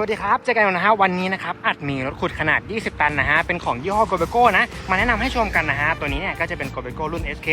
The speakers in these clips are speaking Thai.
วัสดีครับ เจอกันนะฮะวันนี้นะครับอัดมีรถขุดขนาด 20 ตันนะฮะ เป็นของยี่ห้อโกเบโก้นะ มาแนะนำให้ชมกันนะฮะ ตัวนี้เนี่ยก็จะเป็นโกเบโก้รุ่น SK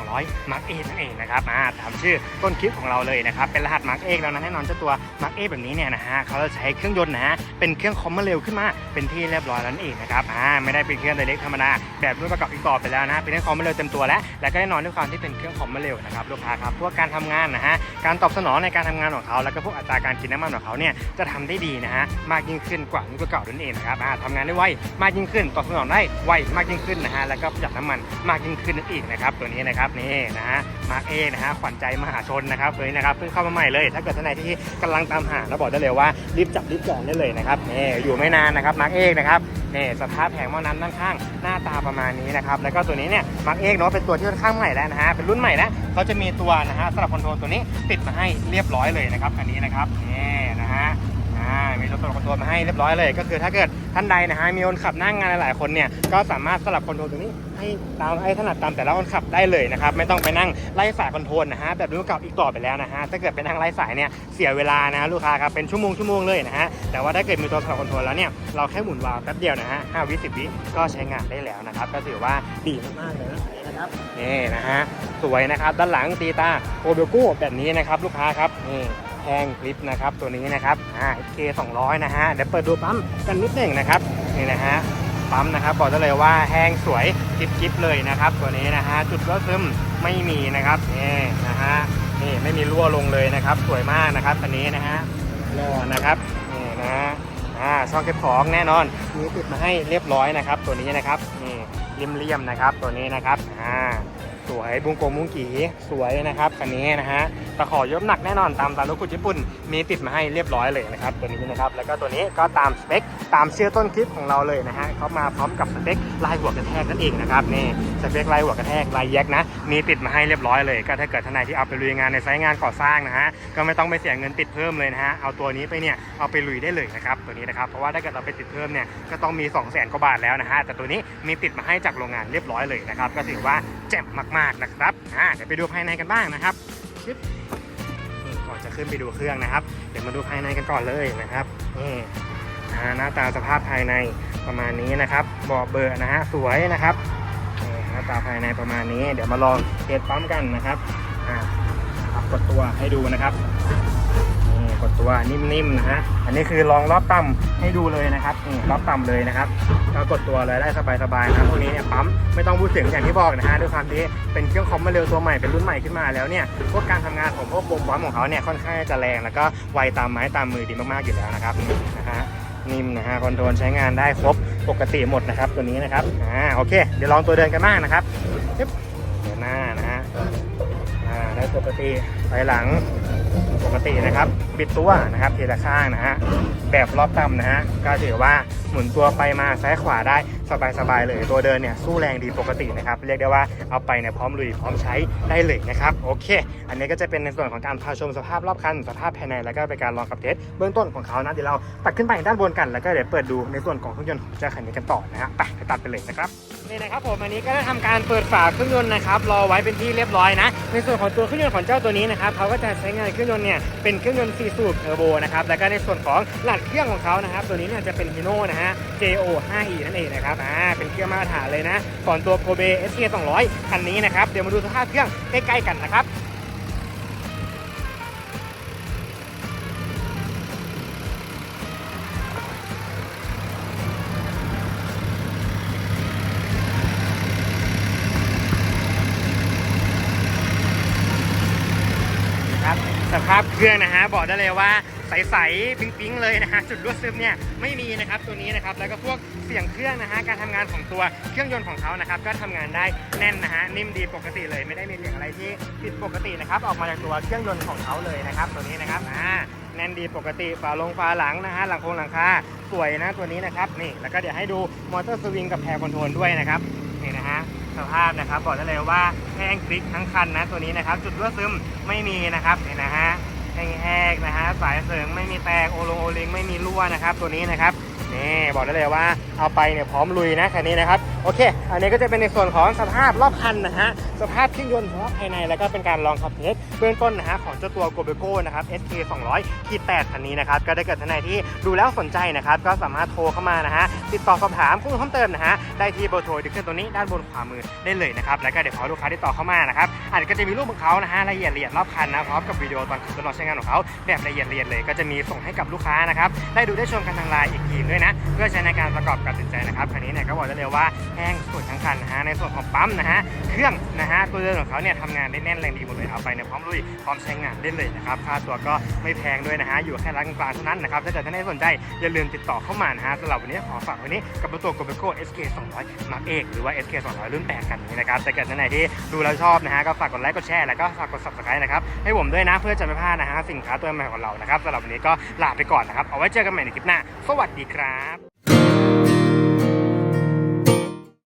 200 Mark A นั่นเองนะครับอ่าตามชื่อต้นคลิปของเราเลยนะครับ เป็นรหัส Mark A แล้วนะแน่นอนเจ้าตัว Mark A แบบนี้เนี่ยนะฮะเขาจะใช้เครื่องยนต์นะฮะ เป็นเครื่องคอมเมาเร็วขึ้นมา เป็นที่เรียบร้อยแล้วนั่นเองนะครับอ่าไม่ได้เป็นเครื่องไดเรกธรรมดาแบบรุ่นประกอบอีกต่อไปแล้วนะเป็นเครื่องคอมเมาเร็วเต็มตัวแล้วและก็แน่นอนด้วยความที่เป็นเครื่องคอมมาเร็วนะครับลูกค้าครับพวกการทำงานนะฮะการตอบสนองในการทำงานของเขาแล้วก็พวกอัตราการกินน้ำมันของเขาเนี่ยจะทำได้ดีนะฮะมากยิ่งขึ้นกว่ารุ่นเก่าๆนั่นเองนะครับทำงานได้ไวมากยิ่งขึ้นตอบสนองได้ไวมากยิ่งขึ้นนะฮะแล้วก็ประหยัดน้ำมันมากยิ่งขึ้นนั่นเองนะครับตัวนี้นะครับนี่นะฮะมาร์กเอนะฮะขวัญใจมหาชนนะครับตัวนี้นะครับเพิ่งเข้ามาใหม่เลย ถ้าเกิดท่านไหนที่กำลังตามหาแล้วบอกได้เลยว่ารีบจับรีบจองได้เลยนะครับนี่อยู่ไม่นานนะครับมาร์กเอนะครับนี่สภาพแผงหม้อน้ำด้านข้างหน้าตาประมาณนี้นะครับแล้วก็ตัวนี้เนี่ยมาร์กเอเนาะเป็นตัวที่ค่อนข้างใหม่แล้วนะฮะเป็นรุ่นใหม่แล้วเขาจะมีตัวนะฮะสำหรับคอนโทรลตัวนี้ติดมาให้เรียบร้อยเลยนะครับอันนี้นะครับนี่นะฮะ อ่ามีตัวตลคนโทรมาให้เรียบร้อยเลย ก็คือถ้าเกิดท่านใดนะฮะมีคนขับนั่งงานหลายๆคนเนี่ยก็สามารถสลับคอนโทรลตรงนี้ให้ตามให้ถนัดตามแต่ละคนขับได้เลยนะครับไม่ต้องไปนั่งไล่สายคอนโทรลนะฮะแบบรุ่นเก่าอีกต่อไปแล้วนะฮะถ้าเกิดไปนั่งไล่สายเนี่ยเสียเวลานะลูกค้าครับเป็นชั่วโมงชั่วโมงเลยนะฮะแต่ว่าถ้าเกิดมีตัวสลับคอนโทรลแล้วเนี่ยเราแค่หมุนวาล์วแป๊บเดียวนะฮะ5วิ10วิก็ใช้งานได้แล้วนะครับก็ถือว่าดีมากๆเลยนะครับนี่นะฮะสวยนะครับด้านหลังตีตาโอเบโก้แบบนี้นะครับลูกค้าครับนี่ แพงคลิปนะครับตัวนี้นะครับอ่า SK 200 นะฮะเดี๋ยวเปิดดูปั๊มกันนิดหนึ่งนะครับนี่นะฮะปั๊มนะครับบอกได้เลยว่าแห้งสวยจิ๊บจิ๊บเลยนะครับ ตัวนี้นะฮะจุดรั่วซึมไม่มีนะครับนี่นะฮะนี่ไม่มีรั่วลงเลยนะครับ สวยมากนะครับตัวนี้นะฮะรอนะครับนี่นะฮะอ่าช่องเก็บของแน่นอนมีติดมาให้เรียบร้อยนะครับ ตัวนี้นะครับนี่เลี่ยมๆนะครับ ตัวนี้นะครับอ่า วยบุงโกงมุงกีสวยนะครับคันนี้นะฮะตะขอยกหนักแน่นอนตามตามรถขุดญี่ปุ่นมีติดมาให้เรียบร้อยเลยนะครับตัวนี้นะครับแล้วก็ตัวนี้ก็ตามสเปคตามเชื่อต้นคลิปของเราเลยนะฮะเขามาพร้อมกับสเปคลายหัวกระแทกนั่นเองนะครับนี่สเปคลายหัวกระแทกลายแยกนะมีติดมาให้เรียบร้อยเลย ก็ถ้าเกิดท่านใดที่เอาไปลุยงานในไซต์งานก่อสร้างนะฮะก็ไม่ต้องไปเสียเงินติดเพิ่มเลยนะฮะเอาตัวนี้ไปเนี่ยเอาไปลุยได้เลยนะครับตัวนี้นะครับเพราะว่าถ้าเกิดเราไปติดเพิ่มเนี่ยก็ต้องมี 2 0 0 0 0 0กว่าบาทแล้วนะฮะแต่ตัวนี้มีติดมาให้จากโรงงานเรียบร้อยเลยนะครับก็ถือว่า เจ็บมากๆนะครับอ่าเดี๋ยวไปดูภายในกันบ้างนะครับชึบนี่ก่อนจะขึ้นไปดูเครื่องนะครับ เดี๋ยวมาดูภายในกันก่อนเลยนะครับนี่หน้าตาสภาพภายในประมาณนี้นะครับเบาะเบอร์นะฮะสวยนะครับนี่หน้าตาภายในประมาณนี้ เดี๋ยวมาลองเทสปั๊มกันนะครับอ่าับกดตัวให้ดูนะครับนี่กดตัวนิ่มๆนะฮะอันนี้คือลองรอบต่ำให้ดูเลยนะครับนี่รอบต่ำเลยนะครับ ก็กดตัวเลยได้สบายๆนะครับพวกนี้เนี่ยปั๊มไม่ต้องพูดถึงอย่างที่บอกนะฮะด้วยความที่เป็นเครื่องคอมมาเร็วตัวใหม่เป็นรุ่นใหม่ขึ้นมาแล้วเนี่ยพวกการทำงานของพวกวงปั๊มของเขาเนี่ยค่อนข้างจะแรงแล้วก็ไวตามไม้ตามมือดีมากๆอยู่แล้วนะครับนะฮะนิ่มนะฮะคอนโทรลใช้งานได้ครบปกติหมดนะครับตัวนี้นะครับอ่าโอเค เดี๋ยวลองตัวเดินกันบ้างนะครับเดินหน้านะฮะอ่าได้ปกติไปหลัง กตินะครับ บิดตัวนะครับทีละข้างนะฮะแบบรอบต่ำนะฮะก็ถือว่าหมุนตัวไปมาซ้ายขวาได้สบายๆเลย ตัวเดินเนี่ยสู้แรงดีปกตินะครับ เรียกได้ว่าเอาไปเนี่ยพร้อมลุยพร้อมใช้ได้เลยนะครับโอเค อันนี้ก็จะเป็นในส่วนของการพาชมสภาพรอบคันสภาพภายในแล้วก็เป็นการลองขับเทสเบื้องต้นของเขานะเดี๋ยวเราตัดขึ้นไปด้านบนกันแล้วก็เดี๋ยวเปิดดูในส่วนของเครื่องยนต์ของเจ้าคันนี้กันต่อนะฮะไปตัดไปเลยนะครับนี่นะครับผมอันนี้ก็ได้ทำการเปิดฝาเครื่องยนต์นะครับรอไว้เป็นที่เรียบร้อยนะ ในส่วนของตัวเครื่องยนต์ของเจ้าตัวนี้นะครับเขาก็จะใช้งานเครื่องยนต์เนี่ยเป็นเครื่องยนต์4สูบเทอร์โบนะครับแล้วก็ในส่วนของหลักเครื่องของเขานะครับ ตัวนี้เนี่ยจะเป็นฮิโน่นะฮะ JO 5E นั่นเองนะครับอ่าเป็นเครื่องมาตรฐานเลยนะก่อนตัวโ o เบ SK 200คันนี้นะครับเดี๋ยวมาดูสภาพเครื่องใกล้ๆกันนะครับ สภาพเครื่องนะฮะบอกได้เลยว่าใสๆปิ๊งๆเลยนะฮะจุดรั่วซึมเนี่ยไม่มีนะครับตัวนี้นะครับแล้วก็พวกเสียงเครื่องนะฮะการทำงานของตัวเครื่องยนต์ของเขานะครับก็ทำงานได้แน่นนะฮะนิ่มดีปกติเลยไม่ได้มีเสียงอะไรที่ผิดปกตินะครับออกมาจากตัวเครื่องยนต์ของเขาเลยนะครับตัวนี้นะครับอ่าแน่นดีปกติฝาลงฝาหลังนะฮะหลังโครงหลังคาสวยนะตัวนี้นะครับนี่แล้วก็เดี๋ยวให้ดูมอเตอร์สวิงกับแพรคอนโทรลด้วยนะครับนี่นะฮะ สภาพนะครับ บอกได้เลยว่าแห้งคลิกทั้งคันนะตัวนี้นะครับ จุดรั่วซึมไม่มีนะครับเนี่นะฮะแห้งๆนะฮะสายเสริงไม่มีแตกโอลงโอลิงไม่มีรั่วนะครับ ตัวนี้นะครับนี่บอกได้เลยว่าเอาไปเนี่ยพร้อมลุยนะคันนี้นะครับโอเค อันนี้ก็จะเป็นในส่วนของสภาพรอบคันนะฮะสภาพเครื่องยนต์สภาพภายในแล้วก็เป็นการลองขับเทสเบื้องต้นนะฮะของเจ้าตัวโกเบโก้นะครับ SK 200ขีด8คันนี้นะครับก็ได้เกิดท่านใดที่ดูแล้วสนใจนะครับก็สามารถโทรเข้ามานะฮะติดต่อสอบถามข้อมูลเพิ่มเติมนะฮะได้ที่เบอร์โทรที่ขึ้นตัวนี้ด้านบนขวามือได้เลยนะครับแล้วก็เดี๋ยวพอลูกค้าที่ต่อเข้ามานะครับอาจก็จะมีรูปของเขานะฮะละเอียดละเอียดรอบคันนะพร้อมกับวิดีโอตอนขับทดลองใช้งานของเขาแบบละเอียดละเอียดเลย ก็จะมีส่งให้กับลูกค้านะครับได้ดูได้ชมกันทางไลน์อีกทีด้วยนะเพื่อใช้ในการประกอบการตัดสินใจนะครับคันนี้เนี่ยก็บอกได้เลยว่าแห้งสุดทั้งคันนะฮะในส่วนของปั๊มนะฮะเครื่องนะฮะตัวเรือนของเขาเนี่ยทำงานได้แน่นแรงดีหมดเลยเอาไปเนี่ยพร้อมลุยพร้อมใช้งานได้เลยนะครับค่าตัวก็ไม่แพงด้วยนะฮะอยู่แค่ร้านกลางเท่านั้นนะครับถ้าเกิดท่านใดสนใจอย่าลืมติดต่อเข้ามานะฮะสำหรับวันนี้ขอฝากว้นี้กับตัว g o b e c o SK 200 Mark เอกหรือว่า SK 200 รุ่น8กันนี้นะครับแต่เกิดท่านไหนที่ดูแล้วชอบนะฮะก็ฝากกดไลค์กดแชร์แล้วก็ฝากกด subscribe นะครับให้ผมด้วยนะเพื่อจะไม่พลาดนะฮะสินค้าตัวใหม่ของเรานะครับสำหรับวันนี้ก็ลาไปก่อนนะครับเอาไว้เจอกันใหม่ในคลิปหน้า สวัสดีครับ